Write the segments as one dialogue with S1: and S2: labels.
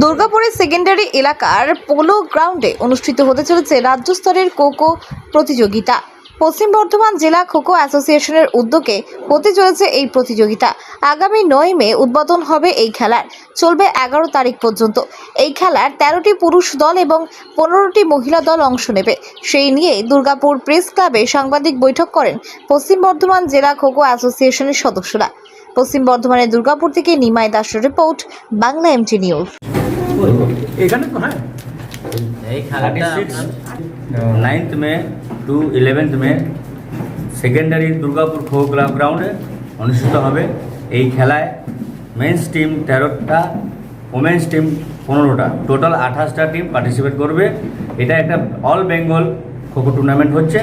S1: দুর্গাপুরের সেকেন্ডারি এলাকার পোলো গ্রাউন্ডে অনুষ্ঠিত হতে চলেছে রাজ্য স্তরের কোকো প্রতিযোগিতা। পশ্চিম বর্ধমান জেলা খোকো অ্যাসোসিয়েশনের উদ্যোগে হতে চলেছে এই প্রতিযোগিতা। আগামী নয় মে উদ্বোধন হবে এই খেলার। চলবে এগারো তারিখ পর্যন্ত। এই খেলার তেরোটি পুরুষ দল এবং পনেরোটি মহিলা দল অংশ নেবে। সেই নিয়ে দুর্গাপুর প্রেস ক্লাবে সাংবাদিক বৈঠক করেন পশ্চিম বর্ধমান জেলা খোকো অ্যাসোসিয়েশনের সদস্যরা। পশ্চিম বর্ধমানের দুর্গাপুর থেকে নিমাই দাসের রিপোর্ট, বাংলা এমটি নিউজ
S2: এখানে তো হ্যাঁ।
S3: এই খেলাটা
S4: ninth May to eleventh May secondary Durgapur Kho club গ্রাউন্ডে অনুষ্ঠিত হবে। এই খেলায় মেন্স টিম তেরোটা ওমেন্স টিম পনেরোটা। টোটাল আঠাশটা টিম পার্টিসিপেট করবে। এটা একটা অল বেঙ্গল খোখো টুর্নামেন্ট হচ্ছে।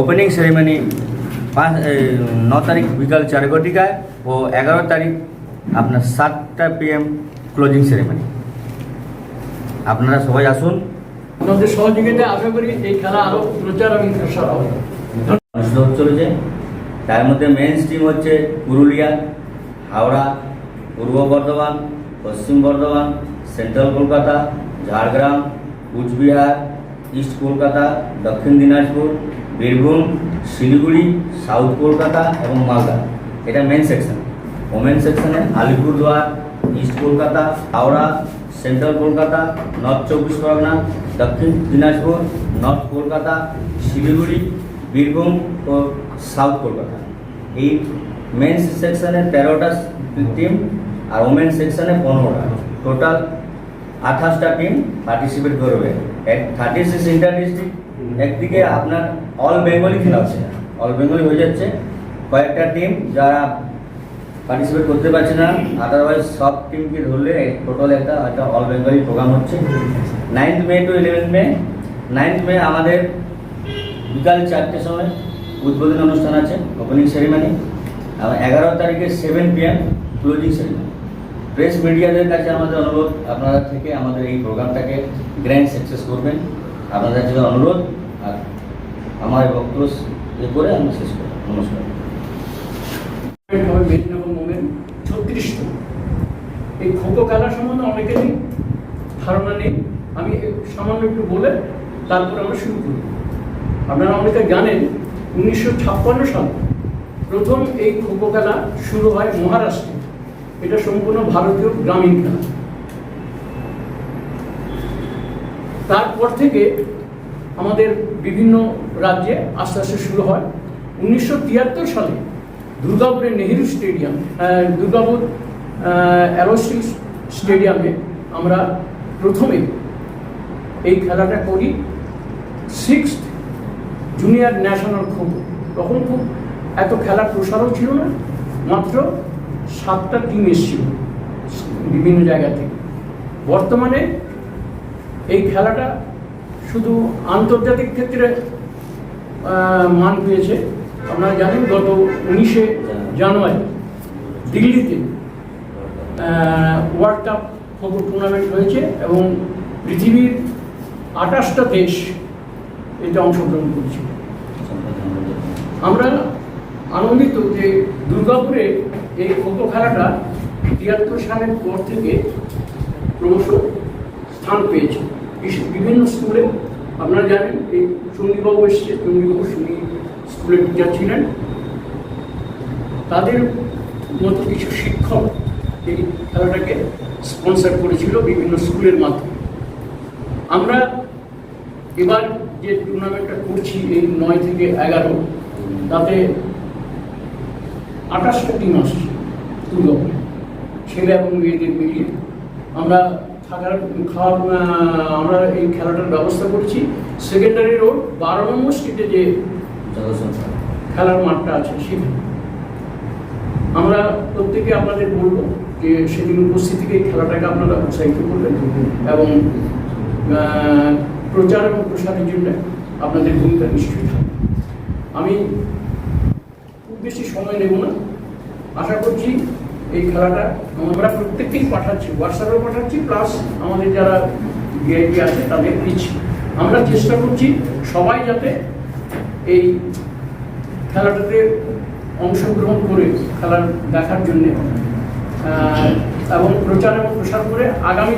S4: ওপেনিং সেরেমনি পাঁচ ন তারিখ বিকাল চার ঘটিকায় ও এগারো তারিখ আপনার সাতটা পিএম ক্লোজিং সেরেমনি আপনারা সবাই আসুন।
S2: আপনাদের সহযোগিতায় আশা করি এই খেলা আরও প্রচার এবং প্রসার হবে।
S4: চলেছে। তার মধ্যে মেন স্ট্রিম হচ্ছে Purulia Howrah Purba Bardhaman Paschim Bardhaman central Kolkata Jhargram Cooch Behar east Kolkata Dakshin Dinajpur Birbhum Siliguri south Kolkata এবং মালদা। এটা মেন সেকশন ওমেন সেকশনে Alipurduar east Kolkata Howrah central Kolkata, north চব্বিশ পরগনা, দক্ষিণ দিনাজপুর, নর্থ কলকাতা, শিলিগুড়ি, বীরভূম ও south Kolkata. এই men's সেকশনে তেরোটা team আর women সেকশনে পনেরোটা। টোটাল আঠাশটা টিম পার্টিসিপেট করবে। এক থার্টি সিক্স ইন্টার ডিস্ট্রিক্ট একদিকে আপনার অল বেঙ্গলি খেলা হচ্ছে। অল বেঙ্গলি হয়ে যাচ্ছে। কয়েকটা টিম যারা পার্টিসিপেট করতে পারছে না। আদারওয়াইজ সব টিমকে ধরলে টোটাল একটা একটা অল বেঙ্গলি প্রোগ্রাম হচ্ছে। Ninth May to eleventh May ninth May আমাদের বিকাল চারটের সময় উদ্বোধনী অনুষ্ঠান আছে ওপেনিং সেরিমানি আর এগারো তারিখে seven PM closing ceremony press মিডিয়াদের কাছে আমাদের অনুরোধ, আপনারা থেকে আমাদের এই প্রোগ্রামটাকে গ্র্যান্ড সাকসেস করবেন। আপনাদের কাছে অনুরোধ, আর আমার বক্তব্য করে আমি শেষ করি নমস্কার।
S2: ছত্রিশতম এই খোখো খেলা সম্বন্ধে অনেকেরই ধারণা নেই। আমি সামান্য একটু বলে তারপর আমরা শুরু করি। আপনারা অনেকে জানেন, উনিশশো ছাপ্পান্ন সালে প্রথম এই খোখো খেলা শুরু হয় মহারাষ্ট্রে। এটা সম্পূর্ণ ভারতীয় গ্রামীণ খেলা তারপর থেকে আমাদের বিভিন্ন রাজ্যে আস্তে আস্তে শুরু হয়। উনিশশো তিয়াত্তর সালে দুর্গাপুরের নেহেরু স্টেডিয়াম দুর্গাপুর অ্যারোস্টিক স্টেডিয়ামে আমরা প্রথমে এই খেলাটা করি। সিক্স জুনিয়র ন্যাশনাল খোখো তখন খুব এত খেলার প্রসারও ছিল না, মাত্র সাতটা টিম এসেছিল বিভিন্ন জায়গা থেকে। বর্তমানে এই খেলাটা শুধু আন্তর্জাতিক ক্ষেত্রে মান পেয়েছে আপনারা জানেন গত উনিশে জানুয়ারি, দিল্লিতে ওয়ার্ল্ড কাপ খবর টুর্নামেন্ট হয়েছে এবং পৃথিবীর আঠাশটা দেশ এতে অংশগ্রহণ করেছে। আমরা আনন্দিত যে দুর্গাপুরে এই খোখো খেলাটা তিয়াত্তর সালের পর থেকে ক্রমশ স্থান পেয়েছে। বিভিন্ন স্কুলে, আপনারা জানেন, এই চণ্ডীবাবু এসছে, চণ্ডীবাবু, শুনি স্কুলের টিচার ছিলেন। তাদের মতো কিছু শিক্ষক এই খেলাটাকে স্পন্সর করেছিল বিভিন্ন স্কুলের মাধ্যমে। আমরা এবার যে টুর্নামেন্টটা করছি এই নয় থেকে এগারো, তাতে আঠাশটা টিম আসছে দুর্গাপুরে ছেলে এবং মেয়েদের মিলিয়ে। আমরা থাকার, খাওয়ার আমরা এই খেলাটার ব্যবস্থা করছি। সেকেন্ডারি রোড বারো নম্বর স্ট্রিটে যে খেলার মাঠটা আছে সেখানে। আমরা প্রত্যেকে আপনাদের বলব যে সেদিন উপস্থিত থেকে খেলাটাকে আপনারা উৎসাহিত করবেন এবং প্রচার এবং প্রসারের জন্য আপনাদের ভূমিকা নিশ্চয়ই থাকবে। আমি খুব বেশি সময় নেব না। আশা করছি এই খেলাটা আমরা প্রত্যেককেই পাঠাচ্ছি হোয়াটসঅ্যাপে পাঠাচ্ছি প্লাস আমাদের যারা ভিআইপি আছে তাদের দিচ্ছি। আমরা চেষ্টা করছি সবাই যাতে এই খেলাটাতে অংশগ্রহণ করে খেলা দেখার জন্যে এবং প্রচার এবং প্রসার করে আগামী